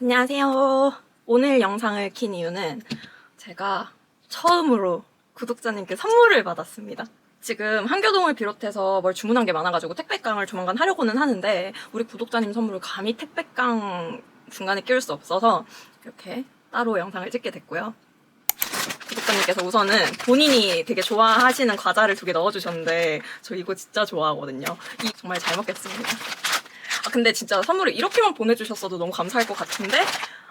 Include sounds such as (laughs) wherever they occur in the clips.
안녕하세요. 오늘 영상을 킨 이유는 제가 처음으로 구독자님께 선물을 받았습니다. 지금 한교동을 비롯해서 뭘 주문한 게 많아가지고 택배깡을 조만간 하려고는 하는데 우리 구독자님 선물을 감히 택배깡 중간에 끼울 수 없어서 이렇게 따로 영상을 찍게 됐고요. 구독자님께서 우선은 본인이 되게 좋아하시는 과자를 두 개 넣어주셨는데 저 이거 진짜 좋아하거든요. 이 정말 잘 먹겠습니다. 아 근데 진짜 선물을 이렇게만 보내주셨어도 너무 감사할 것 같은데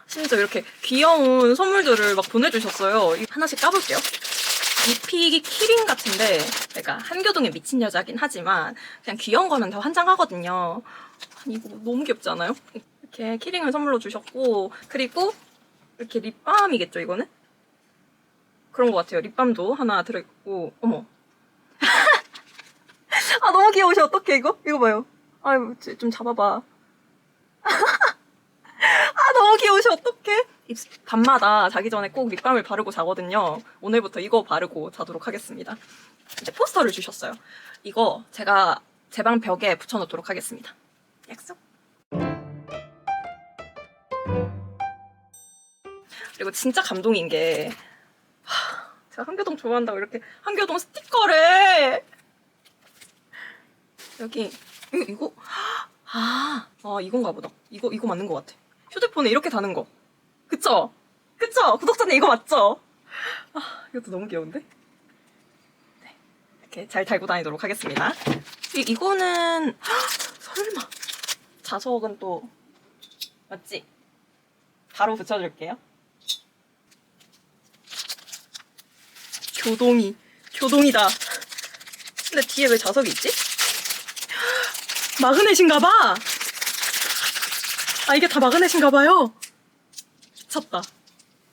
심지어 이렇게 귀여운 선물들을 막 보내주셨어요. 이 하나씩 까볼게요. 이 픽이 키링 같은데 제가 한교동에 미친 여자긴 하지만 그냥 귀여운 거면 다 환장하거든요. 아니 이거 너무 귀엽지 않아요? 이렇게 키링을 선물로 주셨고 그리고 이렇게 립밤이겠죠 이거는? 그런 것 같아요. 립밤도 하나 들어있고 어머 (laughs) 아 너무 귀여우셔 어떡해 이거? 이거 봐요. 아유 쟤좀 잡아봐. (laughs) 아 너무 귀여우셔 어떡해? 입- 밤마다 자기 전에 꼭 립밤을 바르고 자거든요. 오늘부터 이거 바르고 자도록 하겠습니다. 이제 포스터를 주셨어요. 이거 제가 제 방 벽에 붙여놓도록 하겠습니다. 약속. 그리고 진짜 감동인 게 하, 제가 한교동 좋아한다고 이렇게 한교동 스티커를 여기 이거 아, 아 이건가 보다. 이거 이거 맞는 것 같아. 휴대폰에 이렇게 다는 거. 그쵸? 그쵸? 구독자님 이거 맞죠? 아 이것도 너무 귀여운데? 네, 이렇게 잘 달고 다니도록 하겠습니다. 이, 이거는 헉, 설마 자석은 또 맞지? 바로 붙여줄게요. 교동이 교동이다. 근데 뒤에 왜 자석이 있지? 마그넷인가 봐. 아 이게 다 마그넷인가 봐요. 미쳤다.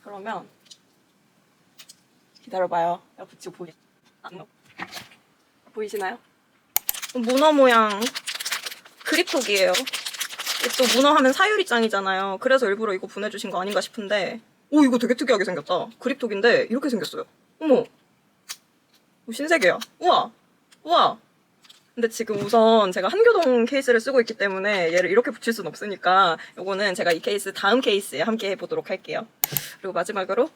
그러면 기다려봐요. 내가 붙이고 보이. 안 보이시나요? 문어 모양 그립톡이에요. 또 문어 하면 사유리 짱이잖아요. 그래서 일부러 이거 보내주신 거 아닌가 싶은데 오 이거 되게 특이하게 생겼다. 그립톡인데 이렇게 생겼어요. 어머, 오, 신세계야. 우와, 우와. 근데 지금 우선 제가 한교동 케이스를 쓰고 있기 때문에 얘를 이렇게 붙일 순 없으니까 요거는 제가 이 케이스 다음 케이스에 함께 해보도록 할게요. 그리고 마지막으로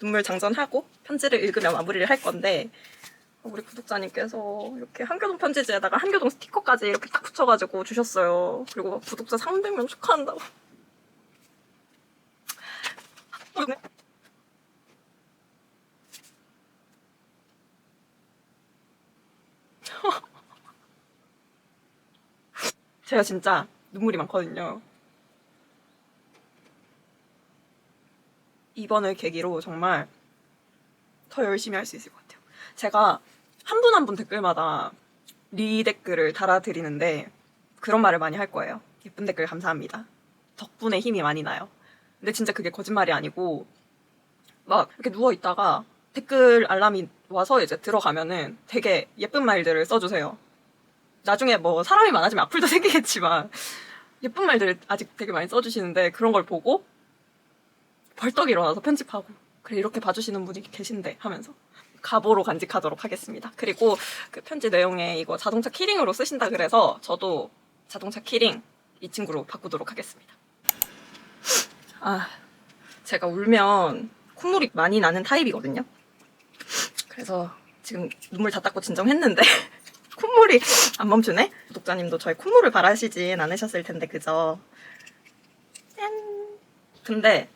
눈물 장전하고 편지를 읽으며 마무리를 할 건데 우리 구독자님께서 이렇게 한교동 편지지에다가 한교동 스티커까지 이렇게 딱 붙여가지고 주셨어요. 그리고 구독자 300명 축하한다고. 제가 진짜 눈물이 많거든요. 이번을 계기로 정말 더 열심히 할 수 있을 것 같아요. 제가 한분 한 분 댓글마다 리 댓글을 달아드리는데 그런 말을 많이 할 거예요. 예쁜 댓글 감사합니다. 덕분에 힘이 많이 나요. 근데 진짜 그게 거짓말이 아니고 막 이렇게 누워 있다가 댓글 알람이 와서 이제 들어가면은 되게 예쁜 말들을 써주세요. 나중에 뭐 사람이 많아지면 악플도 (laughs) 생기겠지만 예쁜 말들을 아직 되게 많이 써주시는데 그런 걸 보고 벌떡 일어나서 편집하고 그래 이렇게 봐주시는 분이 계신데 하면서 가보로 간직하도록 하겠습니다. 그리고 그 편지 내용에 이거 자동차 키링으로 쓰신다 그래서 저도 자동차 키링 이 친구로 바꾸도록 하겠습니다. 아 제가 울면 콧물이 많이 나는 타입이거든요. 그래서 지금 눈물 다 닦고 진정했는데 (laughs) 콧물이 안 멈추네? 구독자님도 저의 콧물을 바라시진 않으셨을 텐데 그죠? 짠. 근데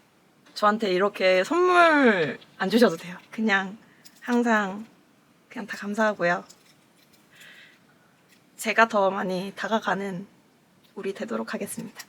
저한테 이렇게 선물 안 주셔도 돼요. 그냥 항상 그냥 다 감사하고요. 제가 더 많이 다가가는 우리 되도록 하겠습니다.